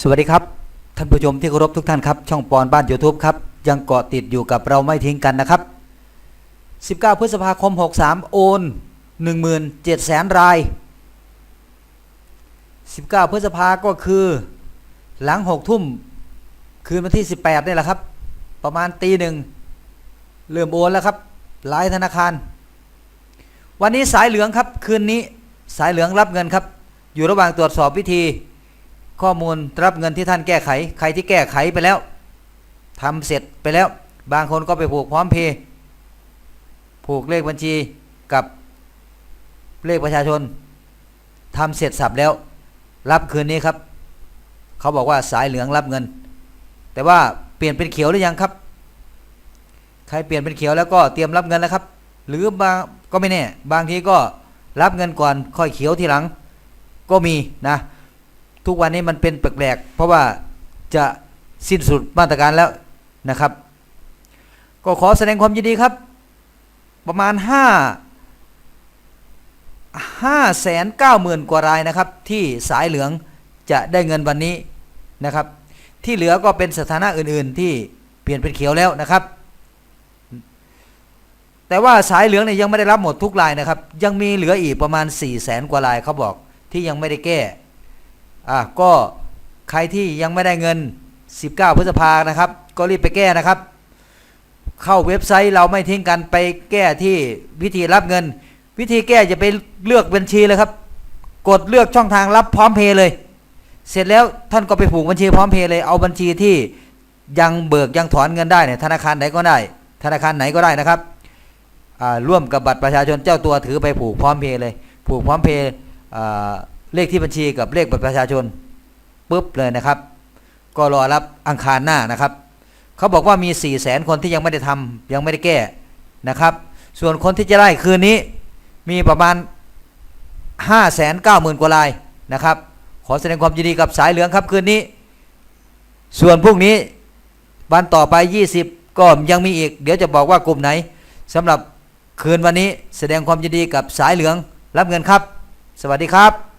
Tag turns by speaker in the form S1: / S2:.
S1: สวัสดีครับ ท่านผู้ชมที่เคารพทุกท่านครับ ช่องปอนบ้าน YouTube ครับ ยังเกาะติดอยู่กับเราไม่ทิ้งกันนะครับ 19 พฤษภาคม 63 โอน 17แสนราย 19 พฤษภาก็คือ หลัง 6 ทุ่ม คืนวันที่ 18นี่แหละครับ ประมาณตีหนึ่งเริ่มโอนแล้วครับหลายธนาคาร วันนี้สายเหลืองครับ คืนนี้สายเหลืองรับเงินครับ อยู่ระหว่างตรวจสอบวิธี ข้อมูลรับเงินที่ท่านแก้ไข ใครที่แก้ไขไปแล้วทำเสร็จไปแล้ว บางคนก็ไปผูกพร้อมเพย์ผูกเลขบัญชีกับเลขประชาชนทำเสร็จสับแล้ว รับคืนนี้ครับ เขาบอกว่าสายเหลืองรับเงิน แต่ว่าเปลี่ยนเป็นเขียวหรือยังครับ ใครเปลี่ยนเป็นเขียวแล้วก็เตรียมรับเงินแล้วครับ หรือบางก็ไม่แน่ บางทีก็รับเงินก่อนค่อยเขียวทีหลัง ก็มีนะ ทุกวันนี้มันเป็นแปลกๆเพราะว่าจะสิ้นสุดมาตรการแล้วนะครับ ก็ขอแสดงความยินดีครับ ประมาณ 5 5แสน9หมื่นกว่ารายนะครับ ที่สายเหลืองจะได้เงินวันนี้นะครับ ที่เหลือก็เป็นสถานะอื่น ๆ ที่เปลี่ยนเป็นเขียวแล้วนะครับ แต่ว่าสายเหลืองเนี่ยยังไม่ได้รับหมดทุกรายนะครับ ยังมีเหลืออีกประมาณ4 0 0แสนกว่ารายเขาบอกที่ยังไม่ได้แก้ อะก็ใครที่ยังไม่ได้เงิน 19 พฤษภานะครับ ก็รีบไปแก้นะครับ เข้าเว็บไซต์เราไม่ทิ้งกันไปแก้ที่วิธีรับเงิน วิธีแก้จะไปเลือกบัญชีเลยครับ กดเลือกช่องทางรับพร้อมเพย์เลย เสร็จแล้วท่านก็ไปผูกบัญชีพร้อมเพย์เลยเอาบัญชีที่ยังเบิกยังถอนเงินได้เนี่ยธนาคารไหนก็ได้ ธนาคารไหนก็ได้นะครับอ่าร่วมกับบัตรประชาชนเจ้าตัวถือไปผูกพร้อมเพย์เลย ผูกพร้อมเพย์อ่า เลขที่บัญชีกับเลขบัตรประชาชนปุ๊บเลยนะครับ ก็รอรับอังคารหน้านะครับเขาบอกว่ามี4ี่แสนคนที่ยังไม่ได้ทำยังไม่ได้แก้นะครับ ส่วนคนที่จะได้คืนนี้มีประมาณ 5 9 0 0 0 0 กว่ารายนะครับ ขอแสดงความยินดีกับสายเหลืองครับคืนนี้ ส่วนพรุ่งนี้วันต่อไป 20 ก็ยังมีอีก เดี๋ยวจะบอกว่ากลุ่มไหนสำหรับคืนวันนี้แสดงความยินดีกับสายเหลืองรับเงินครับ สวัสดีครับ